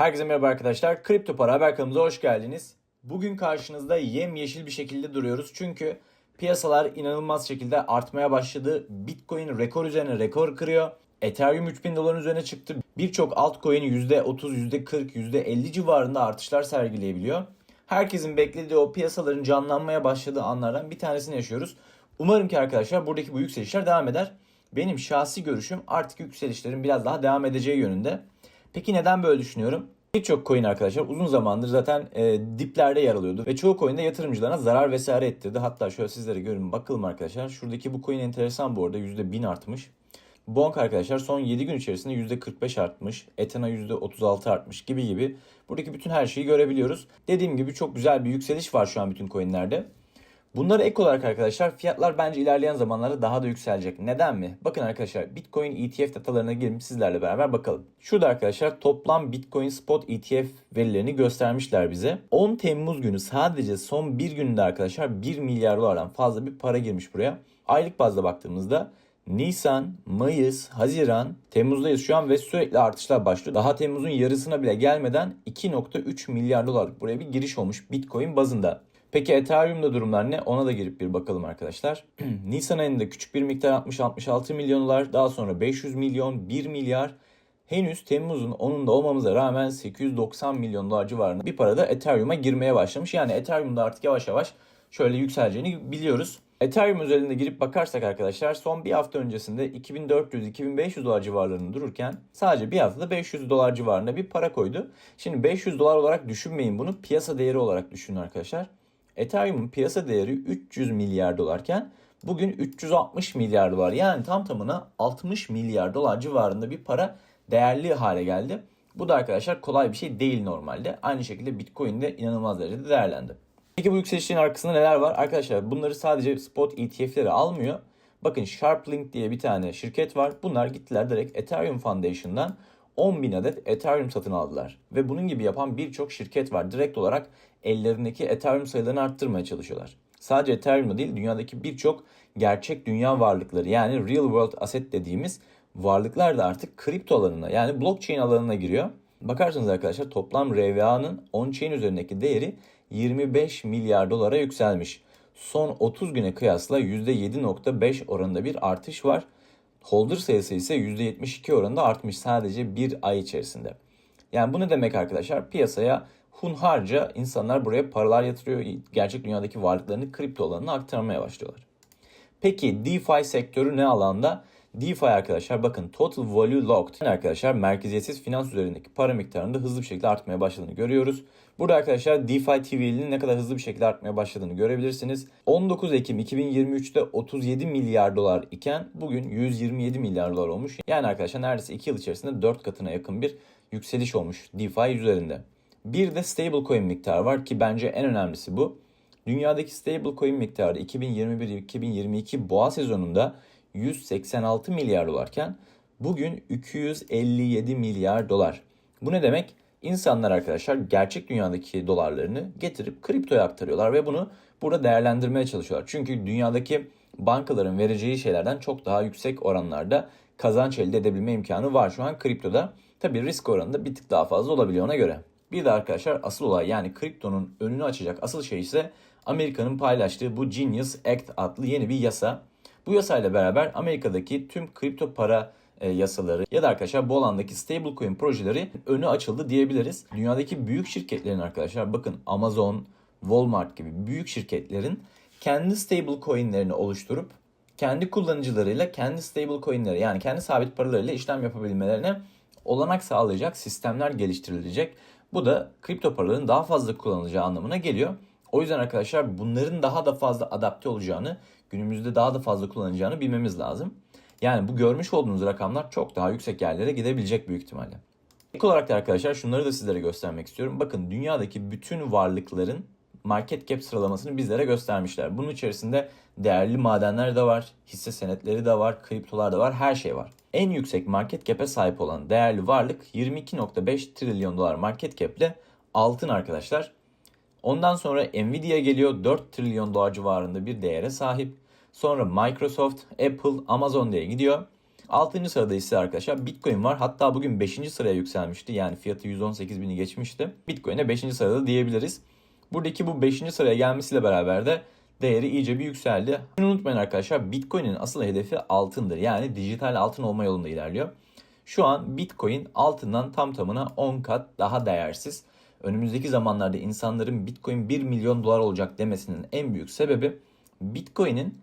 Herkese merhaba arkadaşlar. Kripto para haber kanalımıza hoş geldiniz. Bugün karşınızda yemyeşil bir şekilde duruyoruz. Çünkü piyasalar inanılmaz şekilde artmaya başladı. Bitcoin rekor üzerine rekor kırıyor. Ethereum 3000 doların üzerine çıktı. Birçok altcoin %30, %40, %50 civarında artışlar sergileyebiliyor. Herkesin beklediği o piyasaların canlanmaya başladığı anlardan bir tanesini yaşıyoruz. Umarım ki arkadaşlar buradaki bu yükselişler devam eder. Benim şahsi görüşüm artık yükselişlerin biraz daha devam edeceği yönünde. Peki neden böyle düşünüyorum? Birçok coin arkadaşlar uzun zamandır zaten e, diplerde yer alıyordu. Ve çoğu coin de yatırımcılarına zarar vesaire ettirdi. Hatta şöyle sizlere görün bakalım arkadaşlar. Şuradaki bu coin enteresan bu arada %1000 artmış. Bonk arkadaşlar son 7 gün içerisinde %45 artmış. Ethena %36 artmış gibi gibi. Buradaki bütün her şeyi görebiliyoruz. Dediğim gibi çok güzel bir yükseliş var şu an bütün coinlerde. Bunlara ek olarak arkadaşlar fiyatlar bence ilerleyen zamanlarda daha da yükselecek. Neden mi? Bakın arkadaşlar Bitcoin ETF datalarına girip sizlerle beraber bakalım. Şurada arkadaşlar toplam Bitcoin Spot ETF verilerini göstermişler bize. 10 Temmuz günü sadece son bir günde arkadaşlar 1 milyar dolardan fazla bir para girmiş buraya. Aylık bazda baktığımızda Nisan, Mayıs, Haziran, Temmuz'dayız şu an ve sürekli artışlar başlıyor. Daha Temmuz'un yarısına bile gelmeden 2.3 milyar dolarlık buraya bir giriş olmuş Bitcoin bazında. Peki Ethereum'da durumlar ne? Ona da girip bir bakalım arkadaşlar. Nisan ayında küçük bir miktar 60-66 milyon dolar. Daha sonra 500 milyon, 1 milyar. Henüz Temmuz'un 10'unda olmamıza rağmen 890 milyon dolar civarında bir para da Ethereum'a girmeye başlamış. Yani Ethereum'da artık yavaş yavaş şöyle yükseleceğini biliyoruz. Ethereum özelinde girip bakarsak arkadaşlar son bir hafta öncesinde 2400-2500 dolar civarlarında dururken sadece bir haftada 500 dolar civarında bir para koydu. Şimdi 500 dolar olarak düşünmeyin bunu piyasa değeri olarak düşünün arkadaşlar. Ethereum'un piyasa değeri 300 milyar dolarken bugün 360 milyar dolar yani tam tamına 60 milyar dolar civarında bir para değerli hale geldi. Bu da arkadaşlar kolay bir şey değil normalde. Aynı şekilde Bitcoin de inanılmaz derecede değerlendi. Peki bu yükselişin arkasında neler var? Arkadaşlar bunları sadece spot ETF'leri almıyor. Bakın SharpLink diye bir tane şirket var. Bunlar gittiler direkt Ethereum Foundation'dan 10 bin adet Ethereum satın aldılar. Ve bunun gibi yapan birçok şirket var. Direkt olarak ellerindeki Ethereum sayılarını arttırmaya çalışıyorlar. Sadece Ethereum değil dünyadaki birçok gerçek dünya varlıkları yani real world asset dediğimiz varlıklar da artık kripto alanına yani blockchain alanına giriyor. Bakarsanız arkadaşlar toplam RVA'nın on-chain üzerindeki değeri 25 milyar dolara yükselmiş. Son 30 güne kıyasla %7.5 oranında bir artış var. Holder sayısı ise %72 oranında artmış sadece bir ay içerisinde. Yani bu ne demek arkadaşlar? Piyasaya hunharca insanlar buraya paralar yatırıyor. Gerçek dünyadaki varlıklarını kripto alanına aktarmaya başlıyorlar. Peki DeFi sektörü ne alanda? DeFi arkadaşlar bakın Total Value Locked arkadaşlar merkeziyetsiz finans üzerindeki para miktarında hızlı bir şekilde artmaya başladığını görüyoruz. Burada arkadaşlar DeFi TV'nin ne kadar hızlı bir şekilde artmaya başladığını görebilirsiniz. 19 Ekim 2023'te 37 milyar dolar iken bugün 127 milyar dolar olmuş. Yani arkadaşlar neredeyse 2 yıl içerisinde 4 katına yakın bir yükseliş olmuş DeFi üzerinde. Bir de stablecoin miktarı var ki bence en önemlisi bu. Dünyadaki stablecoin miktarı 2021-2022 boğa sezonunda 186 milyar dolarken bugün 257 milyar dolar. Bu ne demek? İnsanlar arkadaşlar gerçek dünyadaki dolarlarını getirip kriptoya aktarıyorlar ve bunu burada değerlendirmeye çalışıyorlar. Çünkü dünyadaki bankaların vereceği şeylerden çok daha yüksek oranlarda kazanç elde edebilme imkanı var şu an kriptoda. Tabi risk oranı da bir tık daha fazla olabiliyor ona göre. Bir de arkadaşlar asıl olay yani kriptonun önünü açacak asıl şey ise Amerika'nın paylaştığı bu Genius Act adlı yeni bir yasa. Bu yasayla beraber Amerika'daki tüm kripto para e, yasaları ya da arkadaşlar bu alandaki stablecoin projeleri önü açıldı diyebiliriz. Dünyadaki büyük şirketlerin arkadaşlar bakın Amazon, Walmart gibi büyük şirketlerin kendi stablecoin'lerini oluşturup kendi kullanıcılarıyla kendi stablecoin'leri yani kendi sabit paralarıyla işlem yapabilmelerine olanak sağlayacak sistemler geliştirilecek. Bu da kripto paraların daha fazla kullanılacağı anlamına geliyor. O yüzden arkadaşlar bunların daha da fazla adapte olacağını, günümüzde daha da fazla kullanacağını bilmemiz lazım. Yani bu görmüş olduğunuz rakamlar çok daha yüksek yerlere gidebilecek büyük ihtimalle. İlk olarak da arkadaşlar şunları da sizlere göstermek istiyorum. Bakın dünyadaki bütün varlıkların market cap sıralamasını bizlere göstermişler. Bunun içerisinde değerli madenler de var, hisse senetleri de var, kriptolar da var, her şey var. En yüksek market cap'e sahip olan değerli varlık 22.5 trilyon dolar market cap'le altın arkadaşlar. Ondan sonra Nvidia geliyor 4 trilyon dolar civarında bir değere sahip. Sonra Microsoft, Apple, Amazon diye gidiyor. 6. sırada ise arkadaşlar Bitcoin var. Hatta bugün 5. sıraya yükselmişti. Yani fiyatı 118 bini geçmişti. Bitcoin'e 5. sırada diyebiliriz. Buradaki bu 5. sıraya gelmesiyle beraber de değeri iyice bir yükseldi. Şunu unutmayın arkadaşlar Bitcoin'in asıl hedefi altındır. Yani dijital altın olma yolunda ilerliyor. Şu an Bitcoin altından tam tamına 10 kat daha değersiz. Önümüzdeki zamanlarda insanların Bitcoin 1 milyon dolar olacak demesinin en büyük sebebi Bitcoin'in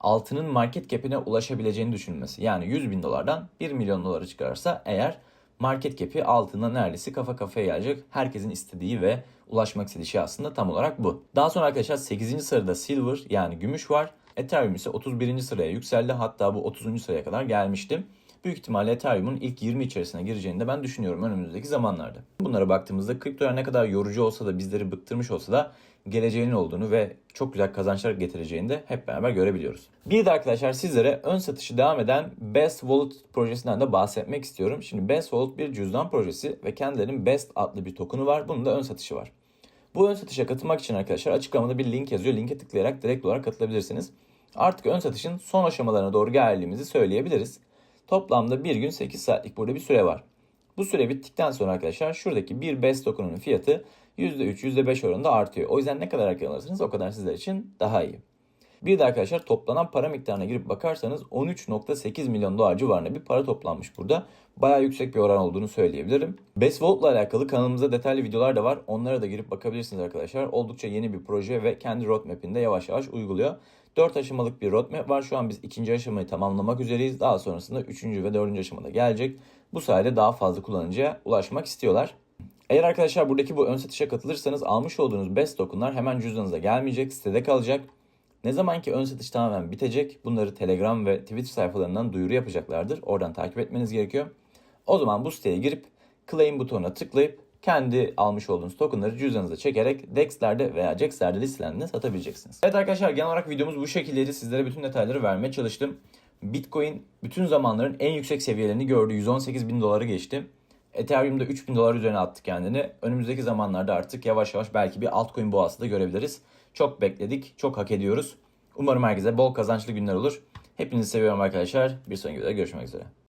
altının market cap'ine ulaşabileceğini düşünmesi. Yani 100 bin dolardan 1 milyon dolara çıkarsa eğer market cap'i altına neredeyse kafa kafaya gelecek. Herkesin istediği ve ulaşmak istediği şey aslında tam olarak bu. Daha sonra arkadaşlar 8. sırada silver yani gümüş var. Ethereum ise 31. sıraya yükseldi. Hatta bu 30. sıraya kadar gelmişti. Büyük ihtimalle Ethereum'un ilk 20 içerisine gireceğini de ben düşünüyorum önümüzdeki zamanlarda. Bunlara baktığımızda kriptolar ne kadar yorucu olsa da bizleri bıktırmış olsa da geleceğinin olduğunu ve çok güzel kazançlar getireceğini de hep beraber görebiliyoruz. Bir de arkadaşlar sizlere ön satışı devam eden Best Wallet projesinden de bahsetmek istiyorum. Şimdi Best Wallet bir cüzdan projesi ve kendilerinin Best adlı bir token'u var. Bunun da ön satışı var. Bu ön satışa katılmak için arkadaşlar açıklamada bir link yazıyor. Linke tıklayarak direkt olarak katılabilirsiniz. Artık ön satışın son aşamalarına doğru geldiğimizi söyleyebiliriz. Toplamda bir gün 8 saatlik burada bir süre var. Bu süre bittikten sonra arkadaşlar şuradaki bir BES token'un fiyatı %3, %5 oranında artıyor. O yüzden ne kadar erken alırsanız o kadar sizler için daha iyi. Bir de arkadaşlar toplanan para miktarına girip bakarsanız 13.8 milyon dolar civarında bir para toplanmış burada. Bayağı yüksek bir oran olduğunu söyleyebilirim. Best Vault ile alakalı kanalımızda detaylı videolar da var. Onlara da girip bakabilirsiniz arkadaşlar. Oldukça yeni bir proje ve kendi roadmap'ini de yavaş yavaş uyguluyor. 4 aşamalık bir roadmap var. Şu an biz ikinci aşamayı tamamlamak üzereyiz. Daha sonrasında 3. ve 4. aşamada gelecek. Bu sayede daha fazla kullanıcıya ulaşmak istiyorlar. Eğer arkadaşlar buradaki bu ön satışa katılırsanız almış olduğunuz best tokenlar hemen cüzdanınıza gelmeyecek, sitede kalacak. Ne zaman ki ön satış tamamen bitecek bunları Telegram ve Twitter sayfalarından duyuru yapacaklardır. Oradan takip etmeniz gerekiyor. O zaman bu siteye girip claim butonuna tıklayıp kendi almış olduğunuz tokenları cüzdanınıza çekerek DEX'lerde veya CEX'lerde listelendiğinde satabileceksiniz. Evet arkadaşlar genel olarak videomuz bu şekildeydi. Sizlere bütün detayları vermeye çalıştım. Bitcoin bütün zamanların en yüksek seviyelerini gördü. 118 bin doları geçti. Ethereum'da 3000 dolar üzerine attı kendini. Önümüzdeki zamanlarda artık yavaş yavaş belki bir altcoin boğası da görebiliriz. Çok bekledik, çok hak ediyoruz. Umarım herkese bol kazançlı günler olur. Hepinizi seviyorum arkadaşlar. Bir sonraki videoda görüşmek üzere.